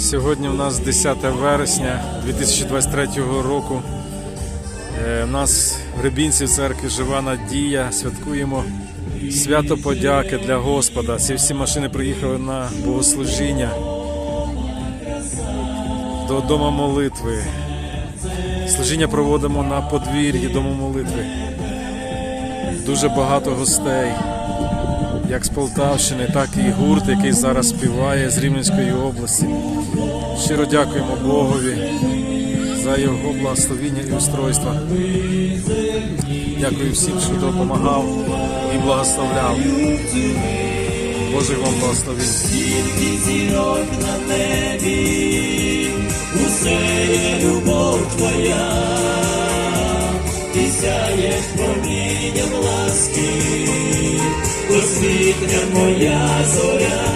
Сьогодні у нас 10 вересня 2023 року. Е, У нас в Рибінці в церкві Жива Надія. Святкуємо свято подяки для Господа. Ці всі машини приїхали на богослужіння до Дома молитви. Служіння проводимо на подвір'ї Дому молитви. Дуже багато гостей, як з Полтавщини, так і гурт, який зараз співає з Рівненської області. Щиро дякуємо Богові за його благословіння і устройство. Дякую всім, що допомагав і благословляв. Божих вам благословінь. зірок на небі, усе є любов твоя, ти сяєш промінням ласки, освітня моя зоря.